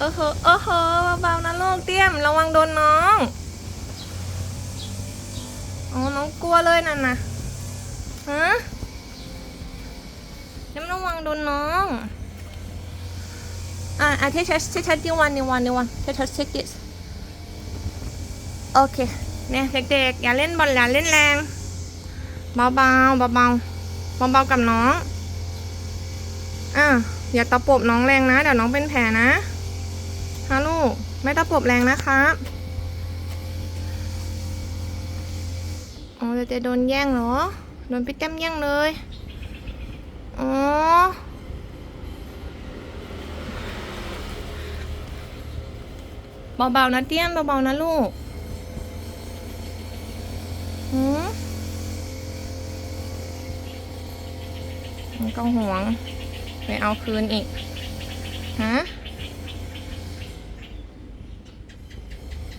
เออเหอะเออเหอะเบาๆนะลูกเตี้ยมระวังโดนน้องอ๋อน้องกลัวเลยนั่นนะฮะเตี้ยมระวังโดนน้องอะอะเทชัสเทชัสดีวันดีวันดีวันเทชัสเทคดิสโอเคเนี่ยเด็กๆอย่าเล่นบอลอย่าเล่นแรงเบาๆเบาๆเบาๆเบากับน้องอะอย่าตะปบน้องแรงนะเดี๋ยวน้องเป็นแผลนะ ไม่ตะปบแรงนะครับอ๋อจะโดนแย่งเหรอ โดนพี่แต้มแย่งเลย อ๋อ เบาๆนะเตี้ยมเบาๆนะลูกหืมมันก็ห่วง ไปเอาคืนอีก ฮะ